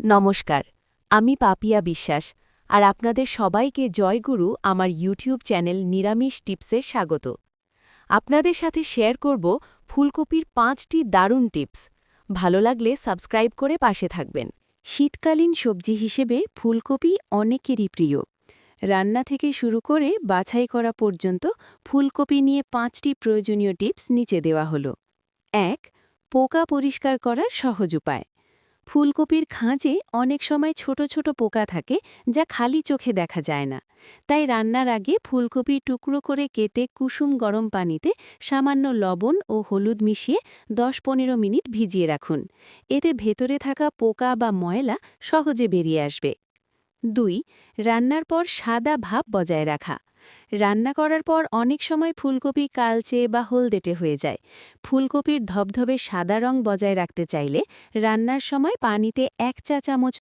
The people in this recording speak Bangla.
নমস্কার, আমি পাপিয়া বিশ্বাস, আর আপনাদের সবাইকে জয়গুরু আমার ইউটিউব চ্যানেল নিরামিষ টিপসে স্বাগত। আপনাদের সাথে শেয়ার করব ফুলকপির পাঁচটি দারুণ টিপস। ভালো লাগলে সাবস্ক্রাইব করে পাশে থাকবেন। শীতকালীন সবজি হিসেবে ফুলকপি অনেকেরই প্রিয়। রান্না থেকে শুরু করে বাছাই করা পর্যন্ত ফুলকপি নিয়ে পাঁচটি প্রয়োজনীয় টিপস নিচে দেওয়া হলো। এক, পোকা পরিষ্কার করার সহজ উপায়। ফুলকপির খাঁজে অনেক সময় ছোট ছোট পোকা থাকে যা খালি চোখে দেখা যায় না। তাই রান্নার আগে ফুলকপি টুকরো করে কেটে কুসুম গরম পানিতে সামান্য লবণ ও হলুদ মিশিয়ে দশ পনেরো মিনিট ভিজিয়ে রাখুন। এতে ভেতরে থাকা পোকা বা ময়লা সহজে বেরিয়ে আসবে। দুই, রান্নার পর সাদা ভাব বজায় রাখা। রান্না করার পর অনেক সময় ফুলকপি কালচে বা হলদেটে হয়ে যায়। ফুলকপির ধবধবে সাদা রং বজায় রাখতে চাইলে রান্নার সময় পানিতে এক চা চামচ